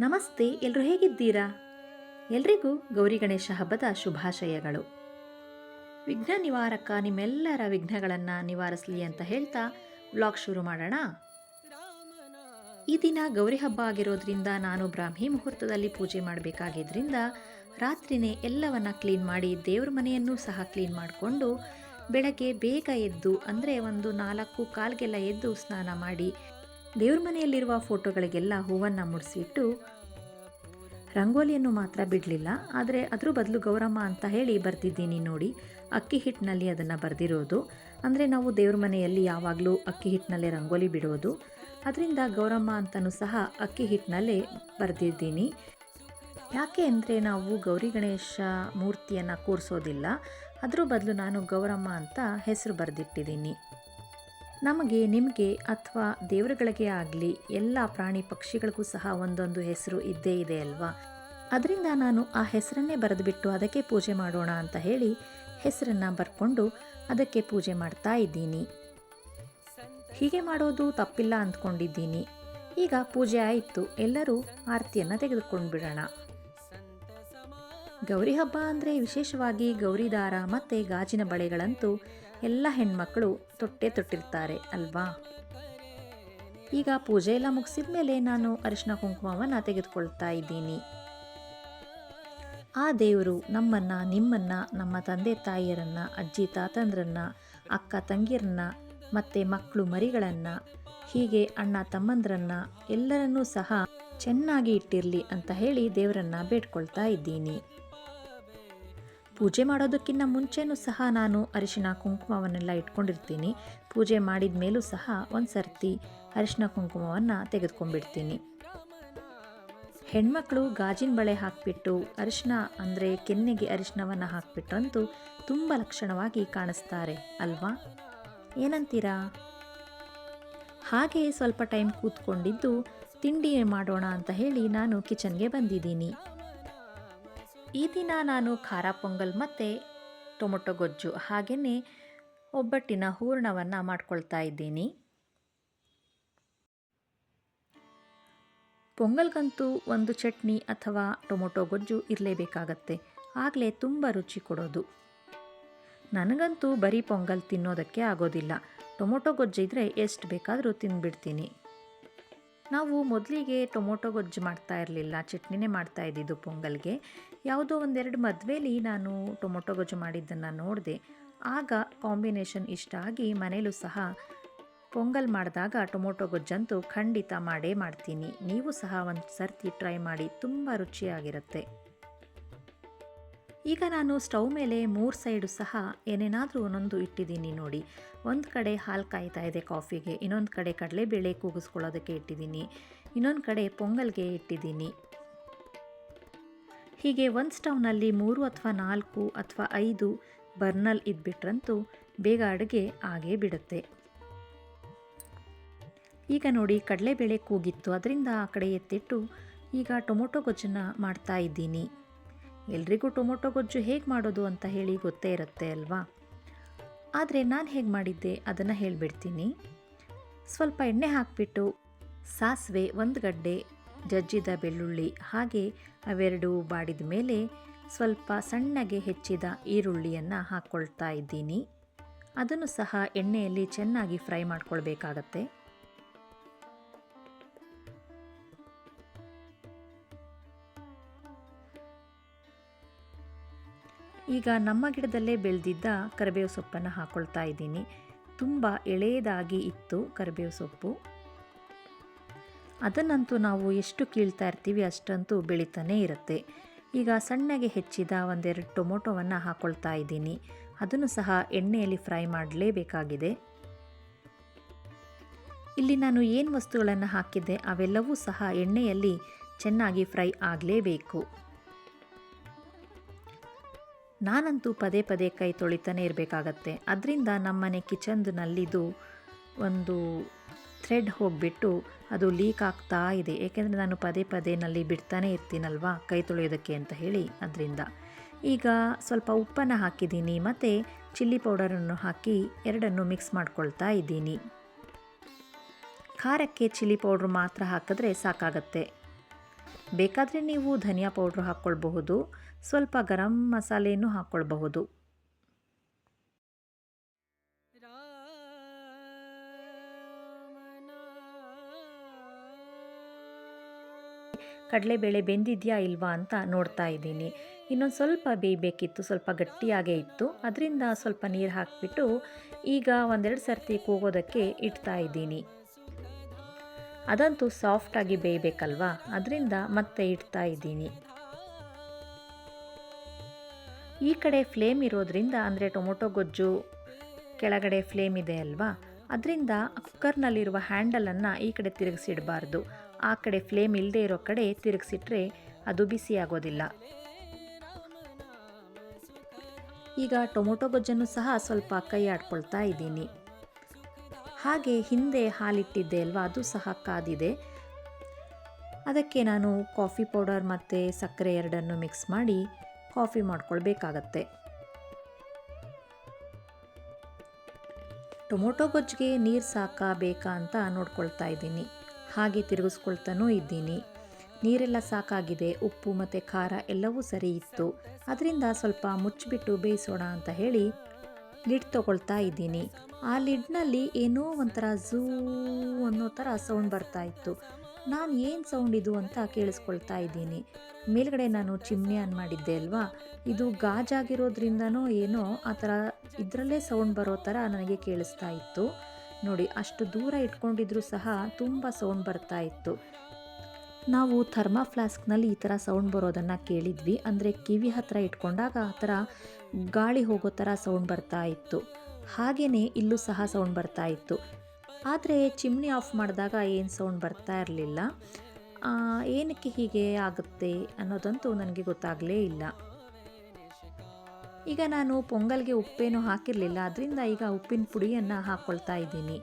ನಮಸ್ತೆ ಎಲ್ಲರೂ ಹೇಗಿದ್ದೀರಾ? ಎಲ್ರಿಗೂ ಗೌರಿ ಗಣೇಶ ಹಬ್ಬದ ಶುಭಾಶಯಗಳು. ವಿಘ್ನ ನಿವಾರಕ ನಿಮ್ಮೆಲ್ಲರ ವಿಘ್ನಗಳನ್ನು ನಿವಾರಿಸಲಿ ಅಂತ ಹೇಳ್ತಾ ವ್ಲಾಗ್ ಶುರು ಮಾಡೋಣ. ಈ ದಿನ ಗೌರಿ ಹಬ್ಬ ಆಗಿರೋದ್ರಿಂದ ನಾನು ಬ್ರಾಹ್ಮಿ ಮುಹೂರ್ತದಲ್ಲಿ ಪೂಜೆ ಮಾಡಬೇಕಾಗಿದ್ದರಿಂದ ರಾತ್ರಿನೇ ಎಲ್ಲವನ್ನ ಕ್ಲೀನ್ ಮಾಡಿ ದೇವ್ರ ಮನೆಯನ್ನು ಸಹ ಕ್ಲೀನ್ ಮಾಡಿಕೊಂಡು ಬೆಳಗ್ಗೆ ಬೇಗ ಎದ್ದು, ಅಂದರೆ ಒಂದು ನಾಲ್ಕು ಕಾಲ್ಗೆಲ್ಲ ಎದ್ದು ಸ್ನಾನ ಮಾಡಿ ದೇವ್ರ ಮನೆಯಲ್ಲಿರುವ ಫೋಟೋಗಳಿಗೆಲ್ಲ ಹೂವನ್ನು ಮುಡಿಸಿಟ್ಟು ರಂಗೋಲಿಯನ್ನು ಮಾತ್ರ ಬಿಡಲಿಲ್ಲ. ಆದರೆ ಅದ್ರ ಬದಲು ಗೌರಮ್ಮ ಅಂತ ಹೇಳಿ ಬರ್ತಿದ್ದೀನಿ ನೋಡಿ. ಅಕ್ಕಿ ಹಿಟ್ಟಿನಲ್ಲಿ ಅದನ್ನು ಬರೆದಿರೋದು. ಅಂದರೆ ನಾವು ದೇವ್ರ ಮನೆಯಲ್ಲಿ ಯಾವಾಗಲೂ ಅಕ್ಕಿ ಹಿಟ್ಟಿನಲ್ಲೇ ರಂಗೋಲಿ ಬಿಡೋದು. ಅದರಿಂದ ಗೌರಮ್ಮ ಅಂತಲೂ ಸಹ ಅಕ್ಕಿ ಹಿಟ್ಟಿನಲ್ಲೇ ಬರೆದಿದ್ದೀನಿ. ಯಾಕೆ ಅಂದರೆ ನಾವು ಗೌರಿ ಗಣೇಶ ಮೂರ್ತಿಯನ್ನು ಕೂರಿಸೋದಿಲ್ಲ. ಅದ್ರ ಬದಲು ನಾನು ಗೌರಮ್ಮ ಅಂತ ಹೆಸರು ಬರೆದಿಟ್ಟಿದ್ದೀನಿ. ನಮಗೆ, ನಿಮಗೆ ಅಥವಾ ದೇವರುಗಳಿಗೆ ಆಗಲಿ ಎಲ್ಲ ಪ್ರಾಣಿ ಪಕ್ಷಿಗಳಿಗೂ ಸಹ ಒಂದೊಂದು ಹೆಸರು ಇದ್ದೇ ಇದೆ ಅಲ್ವಾ? ಅದರಿಂದ ನಾನು ಆ ಹೆಸರನ್ನೇ ಬರೆದುಬಿಟ್ಟು ಅದಕ್ಕೆ ಪೂಜೆ ಮಾಡೋಣ ಅಂತ ಹೇಳಿ ಹೆಸರನ್ನು ಬರ್ಕೊಂಡು ಅದಕ್ಕೆ ಪೂಜೆ ಮಾಡ್ತಾ ಇದ್ದೀನಿ. ಹೀಗೆ ಮಾಡೋದು ತಪ್ಪಿಲ್ಲ ಅಂದ್ಕೊಂಡಿದ್ದೀನಿ. ಈಗ ಪೂಜೆ ಆಯಿತು, ಎಲ್ಲರೂ ಆರತಿಯನ್ನು ತೆಗೆದುಕೊಂಡು ಬಿಡೋಣ ಗೌರಿ ಹಬ್ಬ ಅಂದರೆ ವಿಶೇಷವಾಗಿ ಗೌರಿದಾರ ಮತ್ತು ಗಾಜಿನ ಬಳೆಗಳಂತೂ ಎಲ್ಲ ಹೆಣ್ಮಕ್ಕಳು ತೊಟ್ಟೆ ತೊಟ್ಟಿರ್ತಾರೆ, ಅಲ್ವಾ? ಈಗ ಪೂಜೆ ಎಲ್ಲ ಮುಗಿಸಿದ ಮೇಲೆ ನಾನು ಅರಿಶಿನ ಕುಂಕುಮವನ್ನು ತೆಗೆದುಕೊಳ್ತಾ ಇದ್ದೀನಿ. ಆ ದೇವರು ನಮ್ಮನ್ನು, ನಿಮ್ಮನ್ನು, ನಮ್ಮ ತಂದೆ ತಾಯಿಯರನ್ನು, ಅಜ್ಜಿ ತಾತಂದ್ರನ್ನು, ಅಕ್ಕ ತಂಗಿಯರನ್ನ, ಮತ್ತು ಮಕ್ಕಳು ಮರಿಗಳನ್ನು, ಹೀಗೆ ಅಣ್ಣ ತಮ್ಮಂದ್ರನ್ನು ಎಲ್ಲರನ್ನೂ ಸಹ ಚೆನ್ನಾಗಿ ಇಟ್ಟಿರಲಿ ಅಂತ ಹೇಳಿ ದೇವರನ್ನ ಬೇಡ್ಕೊಳ್ತಾ ಇದ್ದೀನಿ. ಪೂಜೆ ಮಾಡೋದಕ್ಕಿಂತ ಮುಂಚೆನೂ ಸಹ ನಾನು ಅರಿಶಿನ ಕುಂಕುಮವನ್ನೆಲ್ಲ ಇಟ್ಕೊಂಡಿರ್ತೀನಿ. ಪೂಜೆ ಮಾಡಿದ ಮೇಲೂ ಸಹ ಒಂದು ಸರ್ತಿ ಅರಿಶಿನ ಕುಂಕುಮವನ್ನು ತೆಗೆದುಕೊಂಡ್ಬಿಡ್ತೀನಿ. ಹೆಣ್ಮಕ್ಳು ಗಾಜಿನ ಬಳೆ ಹಾಕಿಬಿಟ್ಟು ಅರಿಶಿನ ಅಂದರೆ ಕೆನ್ನೆಗೆ ಅರಿಶಿನವನ್ನು ಹಾಕಿಬಿಟ್ರಂತೂ ತುಂಬ ಲಕ್ಷಣವಾಗಿ ಕಾಣಿಸ್ತಾರೆ, ಅಲ್ವಾ? ಏನಂತೀರಾ? ಹಾಗೆ ಸ್ವಲ್ಪ ಟೈಮ್ ಕೂತ್ಕೊಂಡಿದ್ದು ತಿಂಡಿ ಮಾಡೋಣ ಅಂತ ಹೇಳಿ ನಾನು ಕಿಚನ್ಗೆ ಬಂದಿದ್ದೀನಿ. ಈ ದಿನ ನಾನು ಖಾರ ಪೊಂಗಲ್ ಮತ್ತು ಟೊಮೊಟೊ ಗೊಜ್ಜು ಹಾಗೆಯೇ ಒಬ್ಬಟ್ಟಿನ ಹೂರಣವನ್ನು ಮಾಡ್ಕೊಳ್ತಾ ಇದ್ದೀನಿ. ಪೊಂಗಲ್ಗಂತೂ ಒಂದು ಚಟ್ನಿ ಅಥವಾ ಟೊಮೊಟೊ ಗೊಜ್ಜು ಇರಲೇಬೇಕಾಗತ್ತೆ. ಆಗಲೇ ತುಂಬ ರುಚಿ ಕೊಡೋದು. ನನಗಂತೂ ಬರೀ ಪೊಂಗಲ್ ತಿನ್ನೋದಕ್ಕೆ ಆಗೋದಿಲ್ಲ. ಟೊಮೊಟೊ ಗೊಜ್ಜು ಇದ್ದರೆ ಎಷ್ಟು ಬೇಕಾದರೂ ತಿಂದುಬಿಡ್ತೀನಿ ನಾವು ಮೊದಲಿಗೆ ಟೊಮೊಟೊ ಗೊಜ್ಜು ಮಾಡ್ತಾ ಇರಲಿಲ್ಲ, ಚಟ್ನಿನೇ ಮಾಡ್ತಾ ಇದ್ದಿದ್ದು ಪೊಂಗಲ್ಗೆ. ಯಾವುದೋ ಒಂದೆರಡು ಮದುವೆಲಿ ನಾನು ಟೊಮೊಟೊ ಗೊಜ್ಜು ಮಾಡಿದ್ದನ್ನು ನೋಡಿದೆ. ಆಗ ಕಾಂಬಿನೇಷನ್ ಇಷ್ಟ ಆಗಿ ಮನೇಲೂ ಸಹ ಪೊಂಗಲ್ ಮಾಡಿದಾಗ ಟೊಮೊಟೊ ಗೊಜ್ಜಂತೂ ಖಂಡಿತ ಮಾಡೇ ಮಾಡ್ತೀನಿ. ನೀವು ಸಹ ಒಂದು ಸರ್ತಿ ಟ್ರೈ ಮಾಡಿ, ತುಂಬ ರುಚಿಯಾಗಿರುತ್ತೆ. ಈಗ ನಾನು ಸ್ಟವ್ ಮೇಲೆ ಮೂರು ಸೈಡು ಸಹ ಏನೇನಾದರೂ ಒಂದೊಂದು ಇಟ್ಟಿದ್ದೀನಿ ನೋಡಿ. ಒಂದು ಕಡೆ ಹಾಲು ಕಾಯ್ತಾ ಇದೆ ಕಾಫಿಗೆ, ಇನ್ನೊಂದು ಕಡೆ ಕಡಲೆಬೇಳೆ ಕೂಗಿಸ್ಕೊಳ್ಳೋದಕ್ಕೆ ಇಟ್ಟಿದ್ದೀನಿ, ಇನ್ನೊಂದು ಕಡೆ ಪೊಂಗಲ್ಗೆ ಇಟ್ಟಿದ್ದೀನಿ. ಹೀಗೆ ಒಂದು ಸ್ಟವ್ನಲ್ಲಿ ಮೂರು ಅಥವಾ ನಾಲ್ಕು ಅಥವಾ ಐದು ಬರ್ನಲ್ ಇದ್ಬಿಟ್ರಂತೂ ಬೇಗ ಅಡುಗೆ ಆಗೇ ಬಿಡುತ್ತೆ. ಈಗ ನೋಡಿ ಕಡಲೆಬೇಳೆ ಕೂಗಿತ್ತು, ಅದರಿಂದ ಆ ಕಡೆ ಎತ್ತಿಟ್ಟು ಈಗ ಟೊಮೊಟೊ ಗೊಜ್ಜನ್ನು ಮಾಡ್ತಾ ಇದ್ದೀನಿ. ಎಲ್ರಿಗೂ ಟೊಮೊಟೊ ಗೊಜ್ಜು ಹೇಗೆ ಮಾಡೋದು ಅಂತ ಹೇಳಿ ಗೊತ್ತೇ ಇರುತ್ತೆ ಅಲ್ವಾ? ಆದರೆ ನಾನು ಹೇಗೆ ಮಾಡಿದ್ದೆ ಅದನ್ನು ಹೇಳಿಬಿಡ್ತೀನಿ. ಸ್ವಲ್ಪ ಎಣ್ಣೆ ಹಾಕಿಬಿಟ್ಟು ಸಾಸಿವೆ, ಒಂದು ಗಡ್ಡೆ, ಜಜ್ಜಿದ ಬೆಳ್ಳುಳ್ಳಿ, ಹಾಗೆ ಅವೆರಡು ಬಾಡಿದ ಮೇಲೆ ಸ್ವಲ್ಪ ಸಣ್ಣಗೆ ಹೆಚ್ಚಿದ ಈರುಳ್ಳಿಯನ್ನು ಹಾಕ್ಕೊಳ್ತಾ ಇದ್ದೀನಿ. ಅದನ್ನು ಸಹ ಎಣ್ಣೆಯಲ್ಲಿ ಚೆನ್ನಾಗಿ ಫ್ರೈ ಮಾಡ್ಕೊಳ್ಬೇಕಾಗತ್ತೆ. ಈಗ ನಮ್ಮ ಗಿಡದಲ್ಲೇ ಬೆಳೆದಿದ್ದ ಕರಿಬೇವು ಸೊಪ್ಪನ್ನು ಹಾಕ್ಕೊಳ್ತಾ ಇದ್ದೀನಿ. ತುಂಬ ಎಳೆಯದಾಗಿ ಇತ್ತು ಕರಿಬೇವು ಸೊಪ್ಪು. ಅದನ್ನಂತೂ ನಾವು ಎಷ್ಟು ಕೀಳ್ತಾ ಇರ್ತೀವಿ ಅಷ್ಟಂತೂ ಬೆಳೀತಾನೇ ಇರುತ್ತೆ. ಈಗ ಸಣ್ಣಗೆ ಹೆಚ್ಚಿದ ಒಂದೆರಡು ಟೊಮೊಟೊವನ್ನು ಹಾಕ್ಕೊಳ್ತಾ ಇದ್ದೀನಿ. ಅದನ್ನು ಸಹ ಎಣ್ಣೆಯಲ್ಲಿ ಫ್ರೈ ಮಾಡಲೇಬೇಕಾಗಿದೆ. ಇಲ್ಲಿ ನಾನು ಏನು ವಸ್ತುಗಳನ್ನು ಹಾಕಿದ್ದೆ ಅವೆಲ್ಲವೂ ಸಹ ಎಣ್ಣೆಯಲ್ಲಿ ಚೆನ್ನಾಗಿ ಫ್ರೈ ಆಗಲೇಬೇಕು. ನಾನಂತೂ ಪದೇ ಪದೇ ಕೈ ತೊಳಿತಾನೆ ಇರಬೇಕಾಗತ್ತೆ. ಅದರಿಂದ ನಮ್ಮನೆ ಕಿಚನ್ನಲ್ಲಿದು ಒಂದು ಥ್ರೆಡ್ ಹೋಗಿಬಿಟ್ಟು ಅದು ಲೀಕ್ ಆಗ್ತಾ ಇದೆ. ಏಕೆಂದರೆ ನಾನು ಪದೇ ಪದೇ ನಲ್ಲಿ ಬಿಡ್ತಾನೆ ಇರ್ತೀನಲ್ವಾ ಕೈ ತೊಳೆಯೋದಕ್ಕೆ ಅಂತ ಹೇಳಿ ಅದರಿಂದ. ಈಗ ಸ್ವಲ್ಪ ಉಪ್ಪನ್ನು ಹಾಕಿದ್ದೀನಿ ಮತ್ತು ಚಿಲ್ಲಿ ಪೌಡರನ್ನು ಹಾಕಿ ಎರಡನ್ನು ಮಿಕ್ಸ್ ಮಾಡ್ಕೊಳ್ತಾ ಇದ್ದೀನಿ. ಖಾರಕ್ಕೆ ಚಿಲ್ಲಿ ಪೌಡ್ರ್ ಮಾತ್ರ ಹಾಕಿದ್ರೆ ಸಾಕಾಗತ್ತೆ. ಬೇಕಾದರೆ ನೀವು ಧನಿಯಾ ಪೌಡ್ರ್ ಹಾಕ್ಕೊಳ್ಬಹುದು. ಸ್ವಲ್ಪ ಗರಂ ಮಸಾಲೆಯನ್ನು ಹಾಕ್ಕೊಳ್ಬಹುದು ಕಡಲೆಬೇಳೆ ಬೆಂದಿದೆಯಾ ಇಲ್ವಾ ಅಂತ ನೋಡ್ತಾ ಇದ್ದೀನಿ. ಇನ್ನೊಂದು ಸ್ವಲ್ಪ ಬೇಯಬೇಕಿತ್ತು ಸ್ವಲ್ಪ ಗಟ್ಟಿಯಾಗೇ ಇತ್ತು. ಅದರಿಂದ ಸ್ವಲ್ಪ ನೀರು ಹಾಕಿಬಿಟ್ಟು ಈಗ ಒಂದೆರಡು ಸರ್ತಿ ಕೂಗೋದಕ್ಕೆ ಇಡ್ತಾ ಇದ್ದೀನಿ. ಅದಂತೂ ಸಾಫ್ಟಾಗಿ ಬೇಯಬೇಕಲ್ವಾ? ಅದರಿಂದ ಮತ್ತೆ ಇಡ್ತಾ ಇದ್ದೀನಿ. ಈ ಕಡೆ ಫ್ಲೇಮ್ ಇರೋದ್ರಿಂದ, ಅಂದರೆ ಟೊಮೊಟೊ ಗೊಜ್ಜು ಕೆಳಗಡೆ ಫ್ಲೇಮ್ ಇದೆ ಅಲ್ವಾ? ಅದರಿಂದ ಕುಕ್ಕರ್ನಲ್ಲಿರುವ ಹ್ಯಾಂಡಲನ್ನು ಈ ಕಡೆ ತಿರುಗಿಸಿಡಬಾರ್ದು. ಆ ಕಡೆ ಫ್ಲೇಮ್ ಇಲ್ಲದೆ ಇರೋ ಕಡೆ ತಿರುಗಿಸಿಟ್ರೆ ಅದು ಬಿಸಿ ಆಗೋದಿಲ್ಲ. ಈಗ ಟೊಮೊಟೊ ಗೊಜ್ಜನ್ನು ಸಹ ಸ್ವಲ್ಪ ಕೈ ಆಡ್ಕೊಳ್ತಾ ಇದ್ದೀನಿ. ಹಾಗೆ ಹಿಂದೆ ಹಾಲಿಟ್ಟಿದ್ದೆ ಅಲ್ವಾ, ಅದು ಸಹ ಕಾದಿದೆ. ಅದಕ್ಕೆ ನಾನು ಕಾಫಿ ಪೌಡರ್ ಮತ್ತು ಸಕ್ಕರೆ ಎರಡನ್ನು ಮಿಕ್ಸ್ ಮಾಡಿ ಕಾಫಿ ಮಾಡ್ಕೊಳ್ಬೇಕಾಗತ್ತೆ. ಟೊಮೊಟೊ ಗೊಜ್ಜಿಗೆ ನೀರು ಸಾಕಬೇಕಾ ಅಂತ ನೋಡ್ಕೊಳ್ತಾ ಇದ್ದೀನಿ. ಹಾಗೆ ತಿರುಗಿಸ್ಕೊಳ್ತಾನೂ ಇದ್ದೀನಿ. ನೀರೆಲ್ಲ ಸಾಕಾಗಿದೆ, ಉಪ್ಪು ಮತ್ತು ಖಾರ ಎಲ್ಲವೂ ಸರಿ ಇತ್ತು. ಅದರಿಂದ ಸ್ವಲ್ಪ ಮುಚ್ಚಿಬಿಟ್ಟು ಬೇಯಿಸೋಣ ಅಂತ ಹೇಳಿ ಲಿಡ್ ತೊಗೊಳ್ತಾ ಇದ್ದೀನಿ. ಆ ಲಿಡ್ನಲ್ಲಿ ಏನೋ ಒಂಥರ ಝೂ ಅನ್ನೋ ಥರ ಸೌಂಡ್ ಬರ್ತಾ ಇತ್ತು. ನಾನು ಏನು ಸೌಂಡ್ ಇದು ಅಂತ ಕೇಳಿಸ್ಕೊಳ್ತಾ ಇದ್ದೀನಿ. ಮೇಲ್ಗಡೆ ನಾನು ಚಿಮ್ನಿ ಆನ್ ಮಾಡಿದ್ದೆ ಅಲ್ವಾ? ಇದು ಗಾಜಾಗಿರೋದ್ರಿಂದನೋ ಏನೋ ಆ ಥರ ಇದರಲ್ಲೇ ಸೌಂಡ್ ಬರೋ ಥರ ನನಗೆ ಕೇಳಿಸ್ತಾ ಇತ್ತು. ನೋಡಿ, ಅಷ್ಟು ದೂರ ಇಟ್ಕೊಂಡಿದ್ರೂ ಸಹ ತುಂಬ ಸೌಂಡ್ ಬರ್ತಾ ಇತ್ತು. ನಾವು ಥರ್ಮಾ ಫ್ಲಾಸ್ಕ್ನಲ್ಲಿ ಈ ಥರ ಸೌಂಡ್ ಬರೋದನ್ನು ಕೇಳಿದ್ವಿ. ಅಂದರೆ ಕಿವಿ ಹತ್ತಿರ ಇಟ್ಕೊಂಡಾಗ ಆ ಥರ ಗಾಳಿ ಹೋಗೋ ಥರ ಸೌಂಡ್ ಬರ್ತಾ ಇತ್ತು. ಹಾಗೆಯೇ ಇಲ್ಲೂ ಸಹ ಸೌಂಡ್ ಬರ್ತಾ ಇತ್ತು. ಆದರೆ ಚಿಮ್ನಿ ಆಫ್ ಮಾಡಿದಾಗ ಏನು ಸೌಂಡ್ ಬರ್ತಾ ಇರಲಿಲ್ಲ. ಏನಕ್ಕೆ ಹೀಗೆ ಆಗುತ್ತೆ ಅನ್ನೋದಂತೂ ನನಗೆ ಗೊತ್ತಾಗಲೇ ಇಲ್ಲ. ಈಗ ನಾನು ಪೊಂಗಲ್ಗೆ ಉಪ್ಪೇನು ಹಾಕಿರಲಿಲ್ಲ ಅದರಿಂದ ಈಗ ಉಪ್ಪಿನ ಪುಡಿಯನ್ನು ಹಾಕ್ಕೊಳ್ತಾ ಇದ್ದೀನಿ.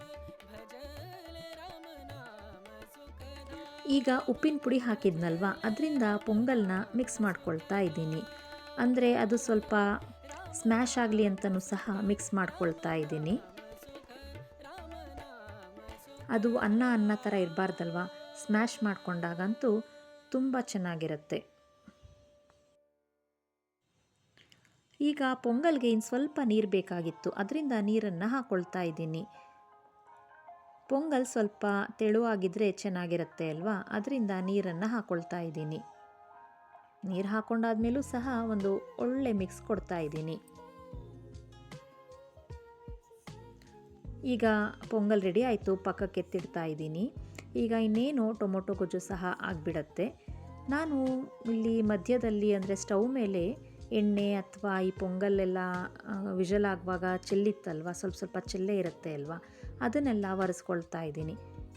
ಈಗ ಉಪ್ಪಿನ ಪುಡಿ ಹಾಕಿದ್ನಲ್ವ, ಅದರಿಂದ ಪೊಂಗಲ್ನ ಮಿಕ್ಸ್ ಮಾಡ್ಕೊಳ್ತಾ ಇದ್ದೀನಿ. ಅಂದರೆ ಅದು ಸ್ವಲ್ಪ ಸ್ಮ್ಯಾಶ್ ಆಗಲಿ ಅಂತಲೂ ಸಹ ಮಿಕ್ಸ್ ಮಾಡ್ಕೊಳ್ತಾ ಇದ್ದೀನಿ. ಅದು ಅನ್ನ ಅನ್ನ ಥರ ಇರಬಾರ್ದಲ್ವ? ಸ್ಮ್ಯಾಶ್ ಮಾಡಿಕೊಂಡಾಗಂತೂ ತುಂಬ ಚೆನ್ನಾಗಿರುತ್ತೆ. ಈಗ ಪೊಂಗಲ್ಗೆ ಇನ್ನು ಸ್ವಲ್ಪ ನೀರು ಬೇಕಾಗಿತ್ತು. ಅದರಿಂದ ನೀರನ್ನು ಹಾಕ್ಕೊಳ್ತಾ ಇದ್ದೀನಿ. ಪೊಂಗಲ್ ಸ್ವಲ್ಪ ತೆಳುವಾಗಿದ್ದರೆ ಚೆನ್ನಾಗಿರುತ್ತೆ ಅಲ್ವಾ? ಅದರಿಂದ ನೀರನ್ನು ಹಾಕ್ಕೊಳ್ತಾ ಇದ್ದೀನಿ. ನೀರು ಹಾಕ್ಕೊಂಡಾದ್ಮೇಲೂ ಸಹ ಒಂದು ಒಳ್ಳೆ ಮಿಕ್ಸ್ ಕೊಡ್ತಾ ಇದ್ದೀನಿ. ಈಗ ಪೊಂಗಲ್ ರೆಡಿ ಆಯಿತು, ಪಕ್ಕಕ್ಕೆ ಎತ್ತಿಡ್ತಾ ಇದ್ದೀನಿ. ಈಗ ಇನ್ನೇನು ಟೊಮೊಟೊ ಗೊಜ್ಜು ಸಹ ಆಗಿಬಿಡತ್ತೆ. ನಾನು ಇಲ್ಲಿ ಮಧ್ಯದಲ್ಲಿ ಅಂದರೆ ಸ್ಟವ್ ಮೇಲೆ ಎಣ್ಣೆ ಅಥವಾ ಈ ಪೊಂಗಲ್ಲೆಲ್ಲ ವಿಜಲ್ ಆಗುವಾಗ ಚೆಲ್ಲಿತ್ತಲ್ವ? ಸ್ವಲ್ಪ ಸ್ವಲ್ಪ ಚೆಲ್ಲೆ ಇರುತ್ತೆ ಅಲ್ವಾ? ಅದನ್ನೆಲ್ಲ ಒರೆಸ್ಕೊಳ್ತಾ ಇದ್ದೀನಿ.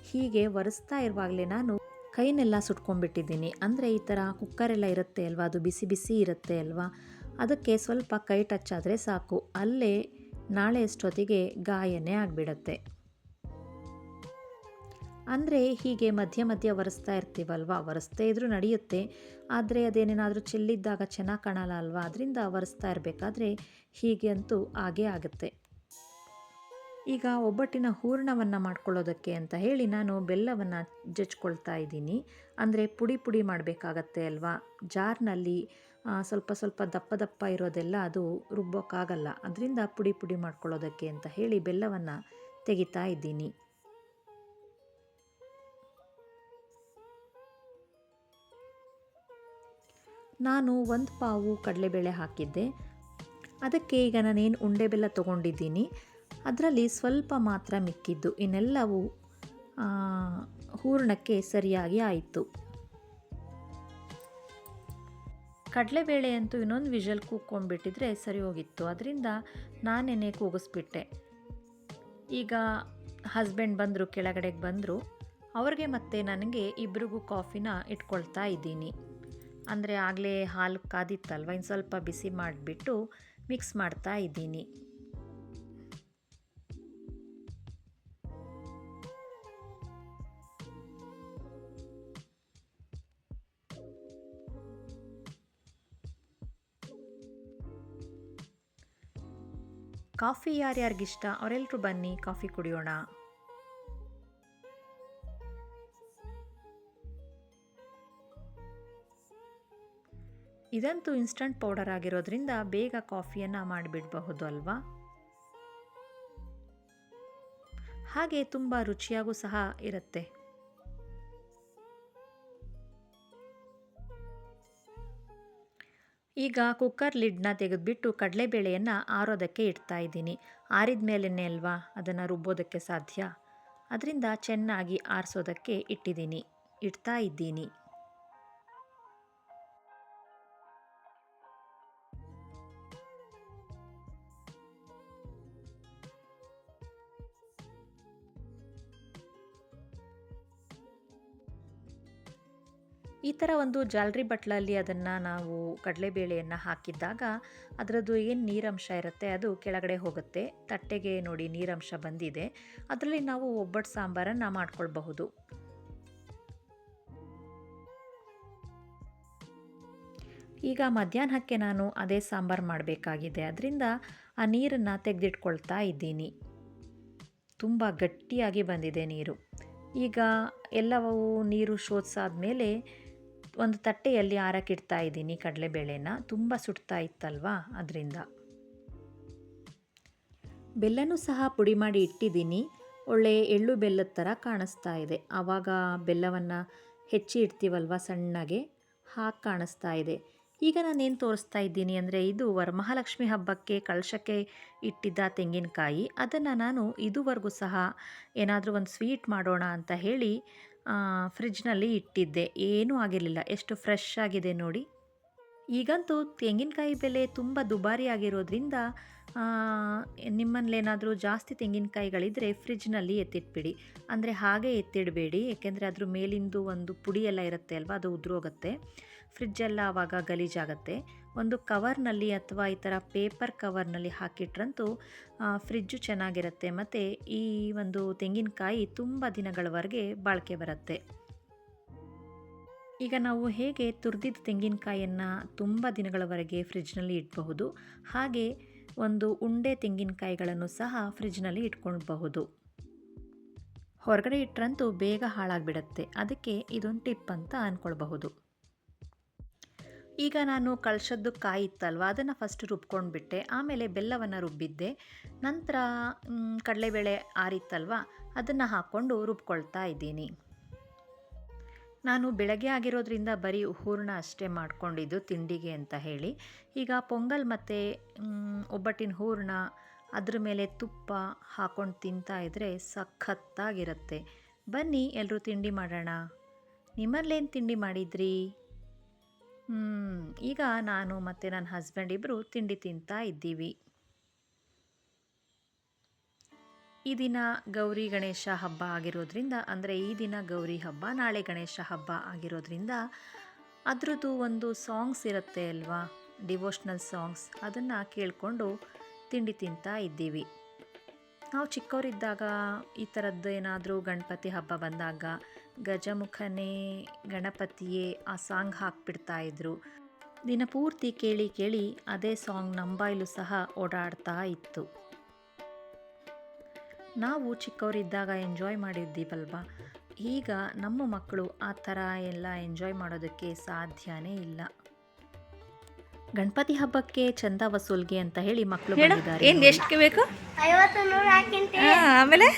ಹೀಗೆ ಒರೆಸ್ತಾ ಇರುವಾಗಲೇ ನಾನು ಕೈನೆಲ್ಲ ಸುಟ್ಕೊಂಡ್ಬಿಟ್ಟಿದ್ದೀನಿ. ಅಂದರೆ ಈ ಥರ ಕುಕ್ಕರೆಲ್ಲ ಇರುತ್ತೆ ಅಲ್ವಾ? ಅದು ಬಿಸಿ ಬಿಸಿ ಇರುತ್ತೆ ಅಲ್ವಾ? ಅದಕ್ಕೆ ಸ್ವಲ್ಪ ಕೈ ಟಚ್ ಆದರೆ ಸಾಕು. ಅಲ್ಲೇ ನಾಳೆ ಅಷ್ಟೊತ್ತಿಗೆ ಗಾಯನೇ ಆಗಿಬಿಡತ್ತೆ. ಅಂದರೆ ಹೀಗೆ ಮಧ್ಯ ಮಧ್ಯ ಒರೆಸ್ತಾ ಇರ್ತೀವಲ್ವ? ಒರೆಸ್ತೇ ಇದ್ರೂ ನಡೆಯುತ್ತೆ. ಆದರೆ ಅದೇನೇನಾದರೂ ಚೆಲ್ಲಿದ್ದಾಗ ಚೆನ್ನಾಗಿ ಕಾಣಲ್ಲ ಅಲ್ವಾ? ಅದರಿಂದ ಒರೆಸ್ತಾ ಇರಬೇಕಾದ್ರೆ ಹೀಗೆ ಅಂತೂ ಆಗೇ ಆಗುತ್ತೆ. ಈಗ ಒಬ್ಬಟ್ಟಿನ ಹೂರ್ಣವನ್ನು ಮಾಡ್ಕೊಳ್ಳೋದಕ್ಕೆ ಅಂತ ಹೇಳಿ ನಾನು ಬೆಲ್ಲವನ್ನು ಜಜ್ಕೊಳ್ತಾ ಇದ್ದೀನಿ. ಅಂದರೆ ಪುಡಿ ಪುಡಿ ಮಾಡಬೇಕಾಗತ್ತೆ ಅಲ್ವಾ? ಜಾರ್ನಲ್ಲಿ ಸ್ವಲ್ಪ ಸ್ವಲ್ಪ ದಪ್ಪ ದಪ್ಪ ಇರೋದೆಲ್ಲ ಅದು ರುಬ್ಬೋಕ್ಕಾಗಲ್ಲ. ಅದರಿಂದ ಪುಡಿ ಪುಡಿ ಮಾಡ್ಕೊಳ್ಳೋದಕ್ಕೆ ಅಂತ ಹೇಳಿ ಬೆಲ್ಲವನ್ನು ತೆಗಿತಾ ಇದ್ದೀನಿ. ನಾನು ಒಂದು ಪಾವು ಕಡಲೆಬೇಳೆ ಹಾಕಿದ್ದೆ. ಅದಕ್ಕೆ ಈಗ ನಾನೇನು ಉಂಡೆ ಬೆಲ್ಲ ತೊಗೊಂಡಿದ್ದೀನಿ. ಅದರಲ್ಲಿ ಸ್ವಲ್ಪ ಮಾತ್ರ ಮಿಕ್ಕಿದ್ದು. ಇನ್ನೆಲ್ಲವೂ ಹೂರಣಕ್ಕೆ ಸರಿಯಾಗಿ ಆಯಿತು. ಕಡಲೆಬೇಳೆ ಅಂತೂ ಇನ್ನೊಂದು ವಿಷಲ್ ಕೂಗ್ಕೊಂಡ್ಬಿಟ್ಟಿದ್ರೆ ಸರಿ ಹೋಗಿತ್ತು. ಅದರಿಂದ ನಾನೇನೆ ಕೂಗಿಸ್ಬಿಟ್ಟೆ. ಈಗ ಹಸ್ಬೆಂಡ್ ಬಂದರು, ಕೆಳಗಡೆಗೆ ಬಂದರು. ಅವ್ರಿಗೆ ಮತ್ತೆ ನನಗೆ ಇಬ್ರಿಗೂ ಕಾಫಿನ ಇಟ್ಕೊಳ್ತಾ ಇದ್ದೀನಿ. ಅಂದರೆ ಆಗಲೇ ಹಾಲು ಕಾದಿತ್ತಲ್ವ, ಇನ್ನು ಸ್ವಲ್ಪ ಬಿಸಿ ಮಾಡಿಬಿಟ್ಟು ಮಿಕ್ಸ್ ಮಾಡ್ತಾ ಇದ್ದೀನಿ. ಕಾಫಿ ಯಾರ್ಯಾರಿಗಿಷ್ಟ? ಅವರೆಲ್ಲರೂ ಬನ್ನಿ, ಕಾಫಿ ಕುಡಿಯೋಣ. ಇದಂತೂ ಇನ್ಸ್ಟಂಟ್ ಪೌಡರ್ ಆಗಿರೋದ್ರಿಂದ ಬೇಗ ಕಾಫಿಯನ್ನು ಮಾಡಿಬಿಡಬಹುದು ಅಲ್ವಾ? ಹಾಗೆ ತುಂಬ ರುಚಿಯಾಗೂ ಸಹ ಇರುತ್ತೆ. ಈಗ ಕುಕ್ಕರ್ ಲಿಡ್ನ ತೆಗೆದುಬಿಟ್ಟು ಕಡಲೆಬೇಳೆಯನ್ನು ಆರೋದಕ್ಕೆ ಇಡ್ತಾ ಇದ್ದೀನಿ. ಆರಿದ ಮೇಲೇ ಅಲ್ವಾ? ಅದನ್ನು ರುಬ್ಬೋದಕ್ಕೆ ಸಾಧ್ಯ? ಅದರಿಂದ ಚೆನ್ನಾಗಿ ಆರಿಸೋದಕ್ಕೆ ಇಟ್ಟಿದ್ದೀನಿ. ಇಡ್ತಾ ಇದ್ದೀನಿ. ಈ ಥರ ಒಂದು ಜಾಲರಿ ಬಟ್ಲಲ್ಲಿ ಅದನ್ನು ನಾವು ಕಡಲೆಬೇಳೆಯನ್ನು ಹಾಕಿದ್ದಾಗ ಅದರದ್ದು ಏನು ನೀರಂಶ ಇರುತ್ತೆ ಅದು ಕೆಳಗಡೆ ಹೋಗುತ್ತೆ. ತಟ್ಟೆಗೆ ನೋಡಿ ನೀರಂಶ ಬಂದಿದೆ. ಅದರಲ್ಲಿ ನಾವು ಒಬ್ಬಟ್ಟು ಸಾಂಬಾರನ್ನು ಮಾಡ್ಕೊಳ್ಬಹುದು. ಈಗ ಮಧ್ಯಾಹ್ನಕ್ಕೆ ನಾನು ಅದೇ ಸಾಂಬಾರು ಮಾಡಬೇಕಾಗಿದೆ. ಅದರಿಂದ ಆ ನೀರನ್ನು ತೆಗೆದಿಟ್ಕೊಳ್ತಾ ಇದ್ದೀನಿ. ತುಂಬ ಗಟ್ಟಿಯಾಗಿ ಬಂದಿದೆ ನೀರು. ಈಗ ಎಲ್ಲವೂ ನೀರು ಶೋಧಿಸಾದ್ಮೇಲೆ ಒಂದು ತಟ್ಟೆಯಲ್ಲಿ ಆರಕ್ಕಿಡ್ತಾ ಇದ್ದೀನಿ ಕಡಲೆಬೇಳೆನ. ತುಂಬ ಸುಡ್ತಾ ಇತ್ತಲ್ವಾ? ಅದರಿಂದ. ಬೆಲ್ಲನೂ ಸಹ ಪುಡಿ ಮಾಡಿ ಇಟ್ಟಿದ್ದೀನಿ. ಒಳ್ಳೆ ಎಳ್ಳು ಬೆಲ್ಲದ ಥರ ಕಾಣಿಸ್ತಾ ಇದೆ. ಆವಾಗ ಬೆಲ್ಲವನ್ನು ಹೆಚ್ಚಿ ಇಡ್ತೀವಲ್ವ ಸಣ್ಣಗೆ? ಹಾಗೆ ಕಾಣಿಸ್ತಾ ಇದೆ. ಈಗ ನಾನೇನು ತೋರಿಸ್ತಾ ಇದ್ದೀನಿ ಅಂದರೆ ಇದು ವರಮಹಾಲಕ್ಷ್ಮಿ ಹಬ್ಬಕ್ಕೆ ಕಳಶಕ್ಕೆ ಇಟ್ಟಿದ್ದ ತೆಂಗಿನಕಾಯಿ. ಅದನ್ನು ನಾನು ಇದುವರೆಗೂ ಸಹ ಏನಾದರೂ ಒಂದು ಸ್ವೀಟ್ ಮಾಡೋಣ ಅಂತ ಹೇಳಿ ಫ್ರಿಜ್ನಲ್ಲಿ ಇಟ್ಟಿದ್ದೆ. ಏನೂ ಆಗಿರಲಿಲ್ಲ. ಎಷ್ಟು ಫ್ರೆಶ್ ಆಗಿದೆ ನೋಡಿ. ಈಗಂತೂ ತೆಂಗಿನಕಾಯಿ ಬೆಲೆ ತುಂಬ ದುಬಾರಿ ಆಗಿರೋದ್ರಿಂದ ನಿಮ್ಮಲ್ಲೇನಾದರೂ ಜಾಸ್ತಿ ತೆಂಗಿನಕಾಯಿಗಳಿದ್ದರೆ ಫ್ರಿಜ್ನಲ್ಲಿ ಎತ್ತಿಟ್ಬಿಡಿ. ಅಂದರೆ ಹಾಗೆ ಎತ್ತಿಡಬೇಡಿ. ಏಕೆಂದರೆ ಅದ್ರ ಮೇಲಿಂದು ಒಂದು ಪುಡಿ ಎಲ್ಲ ಇರುತ್ತೆ ಅಲ್ವಾ? ಅದು ಉದುರೋಗುತ್ತೆ. ಫ್ರಿಜ್ಜೆಲ್ಲ ಆವಾಗ ಗಲೀಜಾಗುತ್ತೆ. ಒಂದು ಕವರ್ನಲ್ಲಿ ಅಥವಾ ಈ ಥರ ಪೇಪರ್ ಕವರ್ನಲ್ಲಿ ಹಾಕಿಟ್ರಂತೂ ಫ್ರಿಜ್ಜು ಚೆನ್ನಾಗಿರುತ್ತೆ ಮತ್ತು ಈ ಒಂದು ತೆಂಗಿನಕಾಯಿ ತುಂಬ ದಿನಗಳವರೆಗೆ ಬಾಳಿಕೆ ಬರುತ್ತೆ. ಈಗ ನಾವು ಹೇಗೆ ತುರಿದಿದ್ದ ತೆಂಗಿನಕಾಯಿಯನ್ನು ತುಂಬ ದಿನಗಳವರೆಗೆ ಫ್ರಿಜ್ನಲ್ಲಿ ಇಡಬಹುದು, ಹಾಗೆ ಒಂದು ಉಂಡೆ ತೆಂಗಿನಕಾಯಿಗಳನ್ನು ಸಹ ಫ್ರಿಜ್ನಲ್ಲಿ ಇಟ್ಕೊಳ್ಬಹುದು. ಹೊರಗಡೆ ಇಟ್ಟರಂತೂ ಬೇಗ ಹಾಳಾಗಿಬಿಡತ್ತೆ. ಅದಕ್ಕೆ ಇದೊಂದು ಟಿಪ್ ಅಂತ ಅಂದ್ಕೊಳ್ಬಹುದು ಈಗ ನಾನು ಕಳ್ಸದ್ದು ಕಾಯಿ ಇತ್ತಲ್ವ ಅದನ್ನು ಫಸ್ಟ್ ರುಬ್ಕೊಂಡ್ಬಿಟ್ಟೆ. ಆಮೇಲೆ ಬೆಲ್ಲವನ್ನು ರುಬ್ಬಿದ್ದೆ. ನಂತರ ಕಡಲೆಬೇಳೆ ಆರಿತ್ತಲ್ವ? ಅದನ್ನು ಹಾಕ್ಕೊಂಡು ರುಬ್ಕೊಳ್ತಾ ಇದ್ದೀನಿ. ನಾನು ಬೆಳಗ್ಗೆ ಆಗಿರೋದ್ರಿಂದ ಬರೀ ಹೂರಣ ಅಷ್ಟೇ ಮಾಡ್ಕೊಂಡಿದ್ದು ತಿಂಡಿಗೆ ಅಂತ ಹೇಳಿ. ಈಗ ಪೊಂಗಲ್ ಮತ್ತು ಒಬ್ಬಟ್ಟಿನ ಹೂರಣ, ಅದ್ರ ಮೇಲೆ ತುಪ್ಪ ಹಾಕ್ಕೊಂಡು ತಿಂತಾ ಇದ್ದರೆ ಸಖತ್ತಾಗಿರುತ್ತೆ. ಬನ್ನಿ ಎಲ್ಲರೂ ತಿಂಡಿ ಮಾಡೋಣ. ನಿಮ್ಮಲ್ಲೇನು ತಿಂಡಿ ಮಾಡಿದ್ರಿ? ಈಗ ನಾನು ಮತ್ತು ನನ್ನ ಹಸ್ಬೆಂಡ್ ಇಬ್ಬರು ತಿಂಡಿ ತಿಂತಾ ಇದ್ದೀವಿ. ಈ ದಿನ ಗೌರಿ ಗಣೇಶ ಹಬ್ಬ ಆಗಿರೋದ್ರಿಂದ, ಅಂದರೆ ಈ ದಿನ ಗೌರಿ ಹಬ್ಬ, ನಾಳೆ ಗಣೇಶ ಹಬ್ಬ ಆಗಿರೋದ್ರಿಂದ ಅದರದ್ದು ಒಂದು ಸಾಂಗ್ಸ್ ಇರುತ್ತೆ ಅಲ್ವಾ? ಡಿವೋಷ್ನಲ್ ಸಾಂಗ್ಸ್ ಅದನ್ನು ಕೇಳಿಕೊಂಡು ತಿಂಡಿ ತಿಂತಾ ಇದ್ದೀವಿ. ನಾವು ಚಿಕ್ಕವರಿದ್ದಾಗ ಈ ಥರದ್ದು ಏನಾದರೂ ಗಣಪತಿ ಹಬ್ಬ ಬಂದಾಗ ಗಜಮುಖನೇ ಗಣಪತಿಯೇ ಆ ಸಾಂಗ್ ಹಾಕ್ಬಿಡ್ತಾ ಇದ್ರು. ದಿನಪೂರ್ತಿ ಕೇಳಿ ಕೇಳಿ ಅದೇ ಸಾಂಗ್ ನಂಬಾಯ್ಲು ಸಹ ಓಡಾಡ್ತಾ ಇತ್ತು. ನಾವು ಚಿಕ್ಕವರಿದ್ದಾಗ ಎಂಜಾಯ್ ಮಾಡಿದ್ದೀವಲ್ವಾ? ಈಗ ನಮ್ಮ ಮಕ್ಕಳು ಆ ಥರ ಎಲ್ಲ ಎಂಜಾಯ್ ಮಾಡೋದಕ್ಕೆ ಸಾಧ್ಯನೇ ಇಲ್ಲ. ಗಣಪತಿ ಹಬ್ಬಕ್ಕೆ ಚಂದ ವಸೂಲ್ಗೆ ಅಂತ ಹೇಳಿ ಮಕ್ಕಳು ಬಂದಿದ್ದಾರೆ ಏನು ಎಷ್ಟು ಬೇಕು? ಐವತ್ತು ನೂರು ಹಾಕಿಂತೆ ಆಮೇಲೆ?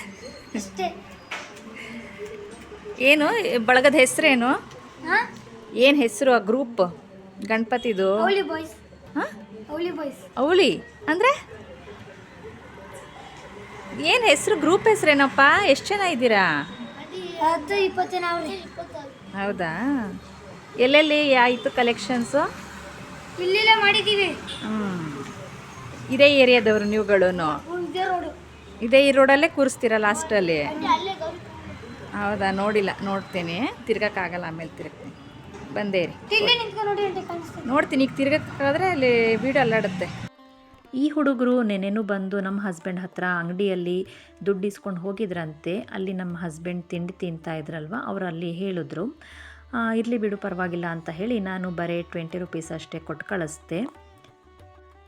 ಏನು ಬಳಗದ ಹೆಸರೇನು? ಏನು ಹೆಸರು ಆ ಗ್ರೂಪ್ ಗಣಪತಿದು? ಅವಳಿ ಅಂದರೆ? ಏನು ಹೆಸರು ಗ್ರೂಪ್ ಹೆಸರೇನಪ್ಪ? ಎಷ್ಟು ಜನ ಇದ್ದೀರಾ? ಹೌದಾ? ಎಲ್ಲೆಲ್ಲಿ ಆಯಿತು ಕಲೆಕ್ಷನ್ಸು ಇಲ್ಲೆಲ್ಲ ಮಾಡಿದ್ದೀವಿ. ಹ್ಞೂ ಇದೇ ಏರಿಯಾದವರು ನೀವುಗಳು ಇದೇ ಈ ರೋಡಲ್ಲೇ ಕೂರಿಸ್ತೀರಾ ಲಾಸ್ಟಲ್ಲಿ ಹೌದಾ ನೋಡಿಲ್ಲ ನೋಡ್ತೇನೆ. ತಿರ್ಗಕ್ಕಾಗಲ್ಲ ಆಮೇಲೆ ತಿರುಗ್ತೀನಿ. ಬಂದೇ ರೀ ತಿಂಡಿ ನಿಂತ್ಕೊಂಡು ನೋಡಿ ಅಂತ ಕಾಣಿಸ್ತದೆ ನೋಡ್ತೀನಿ ಈಗ ತಿರ್ಗಕ್ಕಾದ್ರೆ ಅಲ್ಲಿ ವೀಡಿಯೋ ಅಲ್ಲಾಡುತ್ತೆ. ಈ ಹುಡುಗರು ನೆನೆನೂ ಬಂದು ನಮ್ಮ ಹಸ್ಬೆಂಡ್ ಹತ್ರ ಅಂಗಡಿಯಲ್ಲಿ ದುಡ್ಡು ಇಸ್ಕೊಂಡು ಹೋಗಿದ್ರಂತೆ. ಅಲ್ಲಿ ನಮ್ಮ ಹಸ್ಬೆಂಡ್ ತಿಂಡಿ ತಿಂತಾ ಇದ್ರಲ್ವ? ಅವರು ಅಲ್ಲಿ ಹೇಳಿದ್ರು ಇರಲಿ ಬಿಡು ಪರವಾಗಿಲ್ಲ ಅಂತ ಹೇಳಿ ನಾನು ಬರೀ ಟ್ವೆಂಟಿ ರುಪೀಸ್ ಅಷ್ಟೇ ಕೊಟ್ಟು ಕಳಿಸ್ದೆ.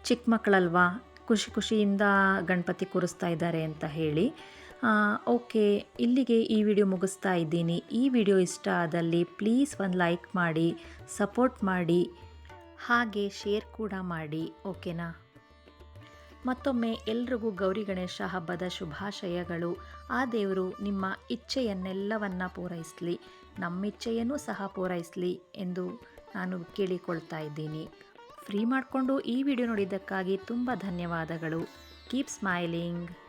ಚಿಕ್ಕ ಮಕ್ಕಳಲ್ವಾ? ಖುಷಿ ಖುಷಿಯಿಂದ ಗಣಪತಿ ಕೂರಿಸ್ತಾ ಇದ್ದಾರೆ ಅಂತ ಹೇಳಿ ಓಕೆ, ಇಲ್ಲಿಗೆ ಈ ವಿಡಿಯೋ ಮುಗಿಸ್ತಾ ಇದ್ದೀನಿ. ಈ ವಿಡಿಯೋ ಇಷ್ಟ ಆದಲ್ಲಿ ಪ್ಲೀಸ್ ಒಂದು ಲೈಕ್ ಮಾಡಿ, ಸಪೋರ್ಟ್ ಮಾಡಿ, ಹಾಗೆ ಶೇರ್ ಕೂಡ ಮಾಡಿ, ಓಕೆನಾ? ಮತ್ತೊಮ್ಮೆ ಎಲ್ರಿಗೂ ಗೌರಿ ಗಣೇಶ ಹಬ್ಬದ ಶುಭಾಶಯಗಳು. ಆ ದೇವರು ನಿಮ್ಮ ಇಚ್ಛೆಯನ್ನೆಲ್ಲವನ್ನ ಪೂರೈಸಲಿ ನಮ್ಮ ನಮ್ಮಿಚ್ಛೆಯನ್ನು ಸಹ ಪೂರೈಸಲಿ ಎಂದು ನಾನು ಕೇಳಿಕೊಳ್ತಾ ಇದ್ದೀನಿ. ಫ್ರೀ ಮಾಡಿಕೊಂಡು ಈ ವಿಡಿಯೋ ನೋಡಿದ್ದಕ್ಕಾಗಿ ತುಂಬ ಧನ್ಯವಾದಗಳು. Keep smiling.